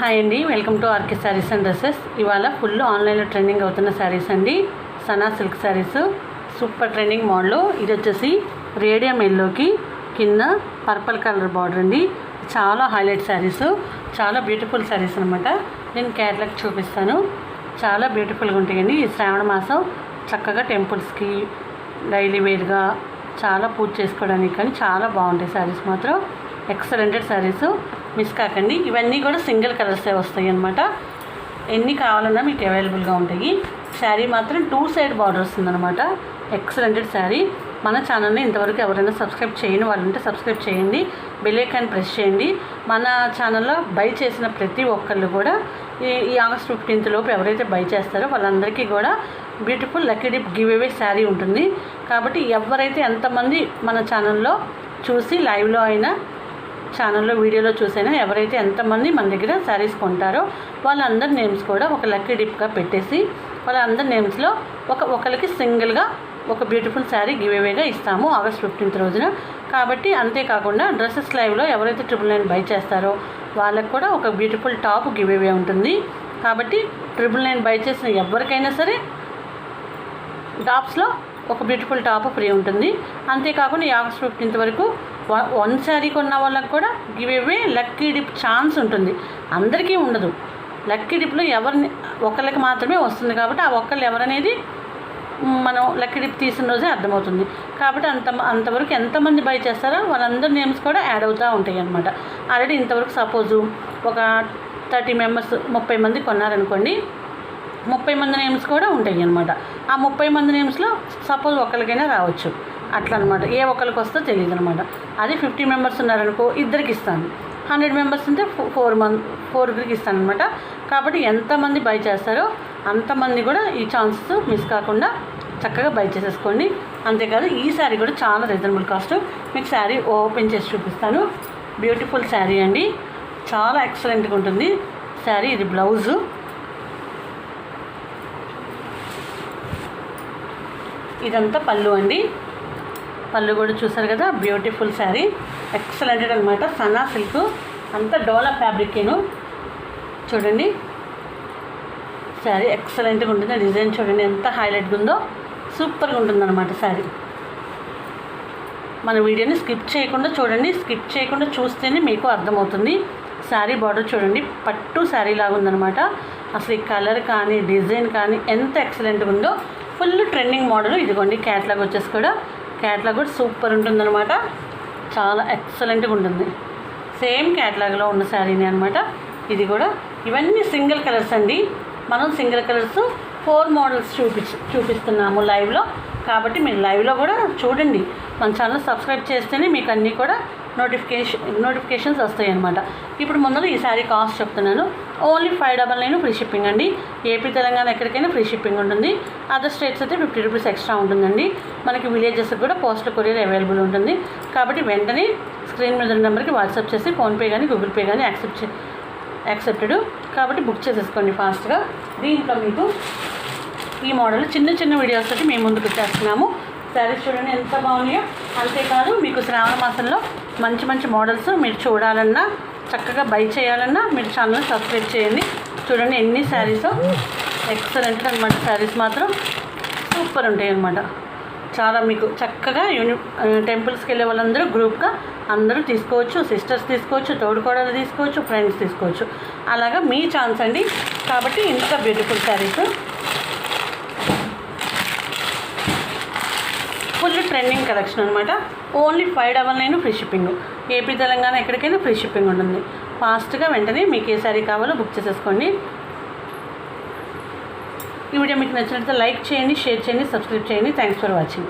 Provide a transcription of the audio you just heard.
Hi అండి welcome to RK saris and dresses. ఇవాళ full ఆన్లైన్లో ట్రెండింగ్ అవుతున్న శారీస్ అండి. Sana silk saris. Super trending model ఇది వచ్చేసి రేడియం ఎల్లోకి కింద పర్పుల్ కలర్ బార్డర్ అండి. చాలా హైలైట్ శారీస్. చాలా బ్యూటిఫుల్ శారీస్ అనమాట నేను కేరళకి చూపిస్తాను. చాలా బ్యూటిఫుల్గా ఉంటాయండి. ఈ శ్రావణ మాసం చక్కగా టెంపుల్స్కి డైలీ వేర్గా చాలా పూజ చేసుకోవడానికి కానీ చాలా బాగుంటాయి శారీస్ మాత్రం. ఎక్సలెంటెడ్ శారీస్. మిస్ కాకండి. ఇవన్నీ కూడా సింగిల్ కలర్సే వస్తాయి అనమాట ఎన్ని కావాలన్నా మీకు అవైలబుల్గా ఉంటాయి. శారీ మాత్రం టూ సైడ్ బార్డర్ వస్తుందన్నమాట ఎక్సలెంటెడ్ శారీ. మన ఛానల్ని ఇంతవరకు ఎవరైనా సబ్స్క్రైబ్ చేయని వాళ్ళు ఉంటే సబ్స్క్రైబ్ చేయండి. బెలైకాన్ ప్రెస్ చేయండి. మన ఛానల్లో బై చేసిన ప్రతి ఒక్కళ్ళు కూడా ఈ ఈ ఆగస్ట్ ఫిఫ్టీన్త్ లోపు ఎవరైతే బై చేస్తారో వాళ్ళందరికీ కూడా beautiful lucky dip give away sari ఉంటుంది. కాబట్టి ఎవరైతే ఎంతమంది మన ఛానల్లో చూసి లైవ్లో అయినా ఛానల్లో వీడియోలో చూసైనా ఎవరైతే ఎంతమంది మన దగ్గర శారీస్ కొంటారో వాళ్ళందరి నేమ్స్ కూడా ఒక లక్కీ డిప్గా పెట్టేసి వాళ్ళందరి నేమ్స్లో ఒక ఒకరికి సింగిల్గా ఒక బ్యూటిఫుల్ శారీ గివ్ అవేగా ఇస్తాము ఆగస్ట్ ఫిఫ్టీన్త్ రోజున. కాబట్టి అంతేకాకుండా డ్రెస్సెస్ లైవ్లో ఎవరైతే ట్రిపుల్ నైన్ బై చేస్తారో వాళ్ళకి కూడా ఒక బ్యూటిఫుల్ టాప్ గివ్ అవే ఉంటుంది. కాబట్టి ట్రిపుల్ నైన్ బై చేసిన ఎవరికైనా సరే టాప్స్లో ఒక బ్యూటిఫుల్ టాప్ ఫ్రీ ఉంటుంది. అంతేకాకుండా ఈ ఆగస్ట్ ఫిఫ్టీన్త్ వరకు వన్ శారీ కొన్న వాళ్ళకి కూడా give away lucky dip chance ఉంటుంది. అందరికీ ఉండదు. లక్కీ డిప్లో ఎవరిని ఒకళ్ళకి మాత్రమే వస్తుంది కాబట్టి ఆ ఒక్కళ్ళు ఎవరనేది మనం లక్కీ డిప్ తీసిన రోజే అర్థమవుతుంది. కాబట్టి అంత అంతవరకు ఎంతమంది బై చేస్తారో వాళ్ళందరి నేమ్స్ కూడా యాడ్ అవుతూ ఉంటాయి అనమాట ఆల్రెడీ ఇంతవరకు సపోజు ఒక థర్టీ మెంబర్స్ ముప్పై మంది కొన్నారనుకోండి ముప్పై మంది నేమ్స్ కూడా ఉంటాయి అనమాట ఆ ముప్పై మంది నేమ్స్లో సపోజ్ ఒకరికైనా రావచ్చు. అట్లా అనమాట ఏ ఒక్కరికి వస్తో తెలియదు అనమాట అది ఫిఫ్టీ మెంబర్స్ ఉన్నారనుకో ఇద్దరికి ఇస్తాను. హండ్రెడ్ మెంబర్స్ ఉంటే ఫోర్ మంత్ ఫోర్కి ఇస్తాను అనమాట కాబట్టి ఎంతమంది బై చేస్తారో అంతమంది కూడా ఈ ఛాన్సెస్ మిస్ కాకుండా చక్కగా బై చేసేసుకోండి. అంతేకాదు ఈ శారీ కూడా చాలా రీజనబుల్ కాస్ట్. మీకు శారీ ఓపెన్ చేసి చూపిస్తాను. బ్యూటిఫుల్ శారీ అండి. చాలా ఎక్సలెంట్గా ఉంటుంది. శారీ ఇది బ్లౌజు. ఇదంతా పళ్ళు అండి. పళ్ళు కూడా చూసారు కదా? బ్యూటిఫుల్ శారీ ఎక్సలెంటెడ్ అనమాట సనా సిల్క్ అంతా డోలా ఫ్యాబ్రికేను చూడండి. శారీ ఎక్సలెంట్గా ఉంటుంది. డిజైన్ చూడండి ఎంత హైలైట్గా ఉందో. సూపర్గా ఉంటుందన్నమాట శారీ మన వీడియోని స్కిప్ చేయకుండా చూడండి. స్కిప్ చేయకుండా చూస్తేనే మీకు అర్థమవుతుంది. శారీ బార్డర్ చూడండి. పట్టు శారీ లాగా ఉందనమాట అసలు ఈ కలర్ కానీ డిజైన్ కానీ ఎంత ఎక్సలెంట్గా ఉందో. ఫుల్ ట్రెండింగ్ మోడల్ ఇదిగోండి క్యాట్లాగ్ వచ్చేసి కూడా. క్యాట్లాగ్ కూడా సూపర్ ఉంటుందన్నమాట. చాలా ఎక్సలెంట్గా ఉంటుంది. సేమ్ క్యాట్లాగ్లో ఉన్న శారీని అనమాట ఇది కూడా. ఇవన్నీ సింగిల్ కలర్స్ అండి. మనం సింగిల్ కలర్స్ ఫోర్ మోడల్స్ చూపి చూపిస్తున్నాము లైవ్లో. కాబట్టి మీరు లైవ్లో కూడా చూడండి. మన ఛానల్ సబ్స్క్రైబ్ చేస్తేనే మీకు అన్నీ కూడా నోటిఫికేషన్ నోటిఫికేషన్స్ వస్తాయి అనమాట ఇప్పుడు ముందర ఈ శారీ కాస్ట్ చెప్తున్నాను. Only five double nine free shipping అండి. ఏపీ తెలంగాణ ఎక్కడికైనా ఫ్రీ షిప్పింగ్ ఉంటుంది. అదర్ స్టేట్స్ అయితే ఫిఫ్టీ రూపీస్ ఎక్స్ట్రా ఉంటుందండి. మనకి విలేజెస్ కూడా పోస్టల్ కొరియర్ అవైలబుల్ ఉంటుంది. కాబట్టి వెంటనే స్క్రీన్ మీద ఉన్న నెంబర్కి వాట్సాప్ చేసి ఫోన్పే కానీ గూగుల్ పే కానీ యాక్సెప్ట్ చే యాక్సెప్టెడ్ కాబట్టి బుక్ చేసేసుకోండి ఫాస్ట్గా దీంట్లో మీకు ఈ మోడల్ చిన్న చిన్న వీడియోస్ తోటి మేము ముందుకు వచ్చేస్తున్నాము. శారీస్ చూడండి ఎంత బాగున్నాయో. అంతేకాదు మీకు శ్రావణ మాసంలో మంచి మంచి మోడల్స్ మీరు చూడాలన్నా చక్కగా బై చేయాలన్నా మీరు ఛానల్ సబ్స్క్రైబ్ చేయండి. చూడండి ఎన్ని శారీస్. ఎక్సలెంట్ అనమాట శారీస్ మాత్రం. సూపర్ ఉంటాయి అనమాట చాలా మీకు చక్కగా యూని టెంపుల్స్కి వెళ్ళే వాళ్ళందరూ గ్రూప్గా అందరూ తీసుకోవచ్చు సిస్టర్స్ తీసుకోవచ్చు తోడుకోడలు తీసుకోవచ్చు ఫ్రెండ్స్ తీసుకోవచ్చు. అలాగా మీ ఛాన్స్ అండి. కాబట్టి ఇంత బ్యూటిఫుల్ శారీస్. రోజు ట్రెండింగ్ కలెక్షన్ అనమాట only five double nine free shipping. AP Telangana ఎక్కడికైనా ఫ్రీ షిప్పింగ్ ఉంటుంది. ఫాస్ట్గా వెంటనే మీకు ఏ శారీ కావాలో బుక్ చేసేసుకోండి. ఈ వీడియో మీకు నచ్చినట్లయితే లైక్ చేయండి షేర్ చేయండి సబ్స్క్రైబ్ చేయండి. Thanks for watching